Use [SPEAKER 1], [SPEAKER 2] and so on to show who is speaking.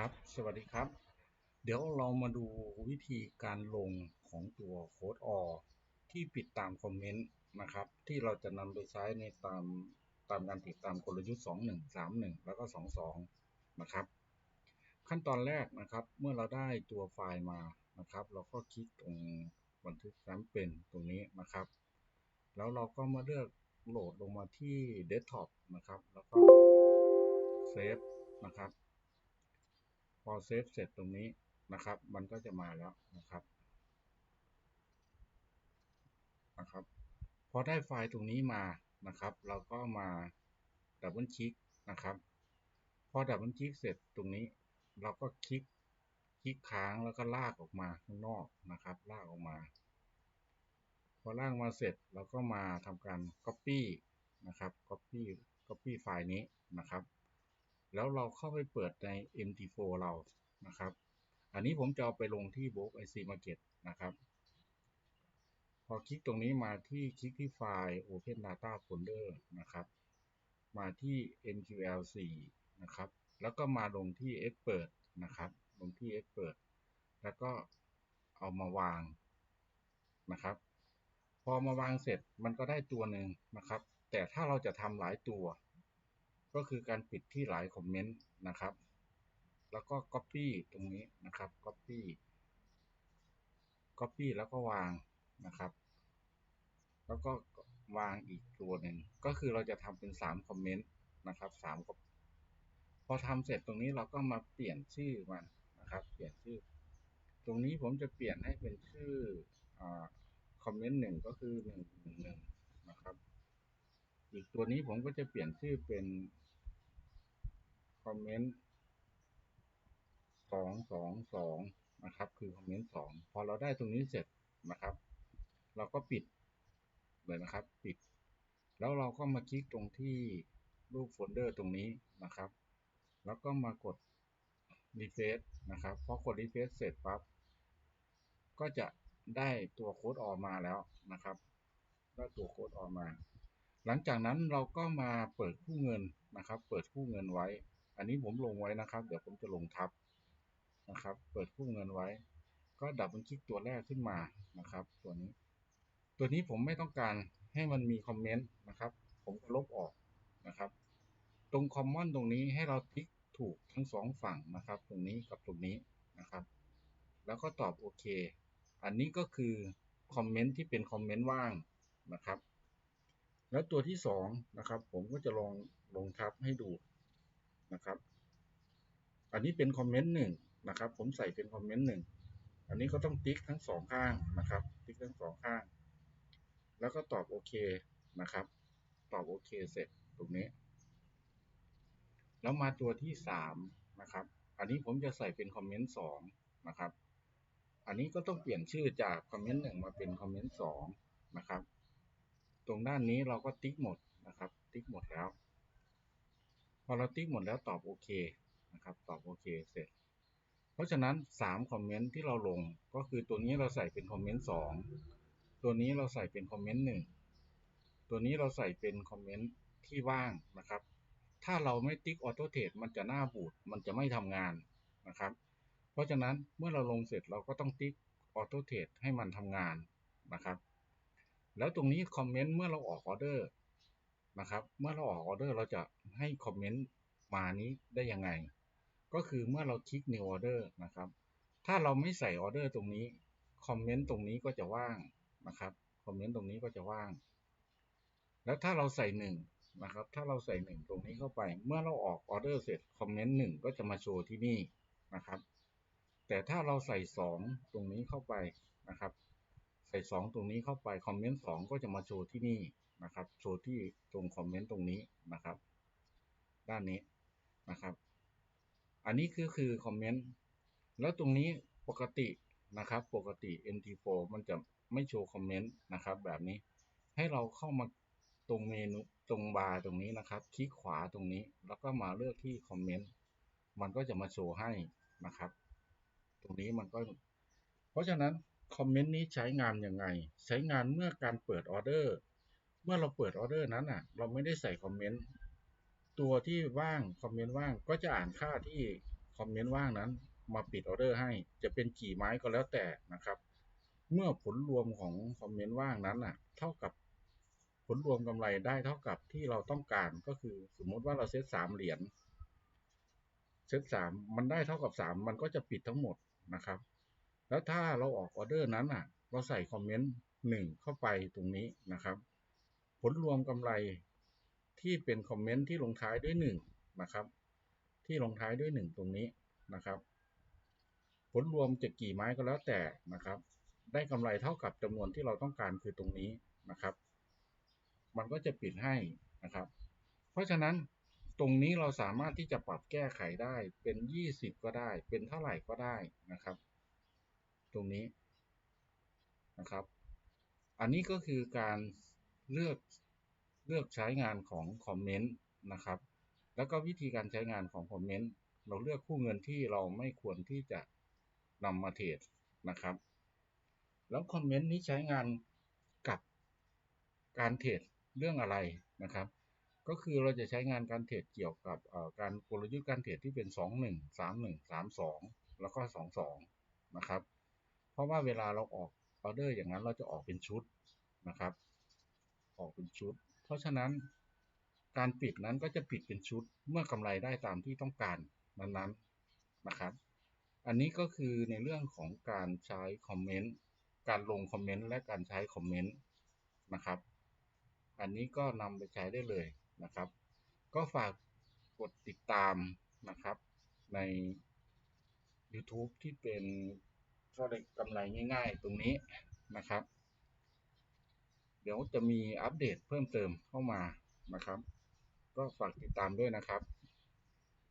[SPEAKER 1] ครับ สวัสดีครับ เดี๋ยวเรามาดูวิธีการลงของตัวโค้ดอที่ปิดตามคอมเมนต์นะครับ ที่เราจะนำไปใช้ในตามตามการติดตามกลยุทธ์ 21 31 แล้วก็ 22 นะครับ ขั้นตอนแรกนะครับ เมื่อเราได้ตัวไฟล์มานะครับ เราก็คลิกตรงบันทึกน้ำเป็นตรงนี้นะครับ แล้วเราก็มาเลือกโหลดลงมาที่เดสก์ท็อปนะครับ แล้วก็เซฟนะครับ พอเซฟเสร็จตรงนี้นะครับ มันก็จะมาแล้วนะครับนะครับพอได้ไฟล์ตรงนี้มานะครับ เราก็มาดับเบิลคลิกนะครับ พอดับเบิลคลิกเสร็จตรงนี้ เราก็คลิกคลิกค้างแล้วก็ลากออกมาข้างนอกนะครับ ลากออกมา พอลากมาเสร็จเราก็มาทำการ Copy นะครับ Copy Copy ไฟล์นี้นะครับ แล้วเราเข้าไปเปิดใน MT4 เรานะครับ อันนี้ผมจะเอาไปลงที่ Book IC Market นะครับ พอคลิกตรงนี้มาที่คลิกที่ไฟล์ Open Data Folder นะครับ มาที่ MQL4 นะครับ แล้วก็มาลงที่ Expert นะครับ ลงที่ Expert แล้วก็เอามาวางนะครับ พอมาวางเสร็จมันก็ได้ตัวหนึ่งนะครับ แต่ถ้าเราจะทำหลายตัว ก็คือการปิดที่หลายคอมเมนต์นะครับ แล้วก็ Copy ตรงนี้นะครับ Copy Copy แล้วก็วางนะครับ แล้วก็วางอีกตัวหนึ่งก็คือเราจะทำเป็น3คอมเมนต์นะครับ3ก็พอทำเสร็จตรงนี้เราก็มาเปลี่ยนชื่อมันนะครับ เปลี่ยนชื่อ ตรงนี้ผมจะเปลี่ยนให้เป็นชื่อคอมเมนต์หนึ่งก็คือ1 1 1นะครับ อีกตัวนี้ผมก็จะเปลี่ยนชื่อเป็น คอมเมนต์สองสองสองนะครับ คือคอมเมนต์สองพอเราได้ตรงนี้เสร็จนะครับ เราก็ปิดเลยนะครับ ปิด แล้วเราก็มาคลิกตรงที่รูปโฟลเดอร์ตรงนี้นะครับ แล้วก็มากดรีเฟซนะครับพอกดรีเฟซเสร็จปั๊บก็จะได้ตัวโค้ดออกมาแล้วนะครับได้ตัวโค้ดออกมา หลังจากนั้นเราก็มาเปิดคู่เงินนะครับ เปิดคู่เงินไว้ อันนี้ผมลงไว้นะครับ เดี๋ยวผมจะลงทับนะครับ เปิดคู่เงินไว้ ก็ดับมันคลิกตัวแรกขึ้นมานะครับ ตัวนี้ ตัวนี้ผมไม่ต้องการให้มันมีคอมเมนต์นะครับ ผมก็ลบออกนะครับ ตรงคอมมอนตรงนี้ให้เราติ๊กถูกทั้งสองฝั่งนะครับ ตรงนี้กับตรงนี้นะครับ แล้วก็ตอบโอเค อันนี้ก็คือคอมเมนต์ที่เป็นคอมเมนต์ว่างนะครับ แล้วตัวที่2นะครับ ผมก็จะลองลงทับให้ดู นะครับ อันนี้เป็นคอมเมนต์หนึ่งนะครับ ผมใส่เป็นคอมเมนต์หนึ่งอันนี้ก็ต้องติ๊กทั้งสองข้างนะครับ ติ๊กทั้งสองข้าง แล้วก็ตอบโอเคนะครับ ตอบโอเคเสร็จตรงนี้ แล้วมาตัวที่สามนะครับ อันนี้ผมจะใส่เป็นคอมเมนต์สองนะครับ อันนี้ก็ต้องเปลี่ยนชื่อจากคอมเมนต์หนึ่งมาเป็นคอมเมนต์สองนะครับ ตรงด้านนี้เราก็ติ๊กหมดนะครับ ติ๊กหมดแล้ว พอเราติ๊กหมดแล้วตอบโอเคนะครับตอบโอเคเสร็จ เพราะฉะนั้น 3 คอมเมนต์ที่เราลงก็คือตัวนี้เราใส่เป็นคอมเมนต์2ตัวนี้เราใส่เป็นคอมเมนต์1ตัวนี้เราใส่เป็นคอมเมนต์ที่ว่างนะครับ ถ้าเราไม่ติ๊กออโต้เทรดมันจะหน้าบูดมันจะไม่ทำงานนะครับ เพราะฉะนั้นเมื่อเราลงเสร็จเราก็ต้องติ๊กออโต้เทรดให้มันทำงานนะครับ แล้วตรงนี้คอมเมนต์เมื่อเราออกออเดอร์ นะครับ เมื่อเราออกออเดอร์เราจะให้คอมเมนต์มานี้ได้ยังไง ก็คือเมื่อเราคลิก new order นะครับ ถ้าเราไม่ใส่ออเดอร์ตรงนี้คอมเมนต์ตรงนี้ก็จะว่างนะครับคอมเมนต์ตรงนี้ก็จะว่าง แล้วถ้าเราใส่หนึ่งนะครับ ถ้าเราใส่หนึ่งตรงนี้เข้าไป เมื่อเราออกออเดอร์เสร็จคอมเมนต์หนึ่งก็จะมาโชว์ที่นี่นะครับ แต่ถ้าเราใส่สองตรงนี้เข้าไปนะครับ ส่สองตรงนี้เข้าไปคอมเมนต์สองก็จะมาโชว์ที่นี่นะครับโชว์ที่ตรงคอมเมนต์ตรงนี้นะครับ ด้านนี้นะครับ อันนี้คือคือคอมเมนต์แล้วตรงนี้ปกตินะครับ ปกติ MT4 มันจะไม่โชว์คอมเมนต์นะครับ แบบนี้ให้เราเข้ามาตรงเมนูตรงบาร์ตรงนี้นะครับ คลิกขวาตรงนี้ แล้วก็มาเลือกที่คอมเมนต์มันก็จะมาโชว์ให้นะครับ ตรงนี้มันก็ เพราะฉะนั้น คอมเมนต์นี้ใช้งานยังไง ใช้งานเมื่อการเปิดออเดอร์ เมื่อเราเปิดออเดอร์นั้นอะ เราไม่ได้ใส่คอมเมนต์ ตัวที่ว่างคอมเมนต์ว่างก็จะอ่านค่าที่คอมเมนต์ว่างนั้น มาปิดออเดอร์ให้ จะเป็นกี่ไม้ก็แล้วแต่นะครับ เมื่อผลรวมของคอมเมนต์ว่างนั้นน่ะ เท่ากับผลรวมกำไรได้เท่ากับที่เราต้องการก็คือสมมุติว่าเราเซตสามเหรียญเซตสามมันได้เท่ากับสามมันก็จะปิดทั้งหมดนะครับ แล้วถ้าเราออกออเดอร์นั้นอะ เราใส่คอมเมนต์หนึ่งเข้าไปตรงนี้นะครับ ผลรวมกำไรที่เป็นคอมเมนต์ที่ลงท้ายด้วยหนึ่งนะครับ ที่ลงท้ายด้วยหนึ่งตรงนี้นะครับ ผลรวมจะกี่ไม้ก็แล้วแต่นะครับ ได้กำไรเท่ากับจำนวนที่เราต้องการคือตรงนี้นะครับ มันก็จะปิดให้นะครับ เพราะฉะนั้นตรงนี้เราสามารถที่จะปรับแก้ไขได้เป็น 20 ก็ได้ เป็นเท่าไหร่ก็ได้นะครับ ตรงนี้นะครับ อันนี้ก็คือการเลือกเลือกใช้งานของคอมเมนต์นะครับ แล้วก็วิธีการใช้งานของคอมเมนต์เราเลือกคู่เงินที่เราไม่ควรที่จะนำมาเทรดนะครับ แล้วคอมเมนต์นี้ใช้งานกับการเทรดเรื่องอะไรนะครับ ก็คือเราจะใช้งานการเทรดเกี่ยวกับการกลยุทธ์การเทรดที่เป็น 2 1 3 1 3 2 แล้วก็ 2 2 นะครับ เพราะว่าเวลาเราออกออเดอร์อย่างนั้นเราจะออกเป็นชุดนะครับ ออกเป็นชุด เพราะฉะนั้นการปิดนั้นก็จะปิดเป็นชุดเมื่อกำไรได้ตามที่ต้องการนั้นๆนะครับ อันนี้ก็คือในเรื่องของการใช้คอมเมนต์การลงคอมเมนต์และการใช้คอมเมนต์นะครับ อันนี้ก็นำไปใช้ได้เลยนะครับ ก็ฝากกดติดตามนะครับใน YouTube ที่เป็น ก็เลยกำไรง่าย ๆ ตรงนี้นะครับ เดี๋ยวจะมีอัปเดตเพิ่มเติมเข้ามานะครับ ก็ฝากติดตามด้วยนะครับ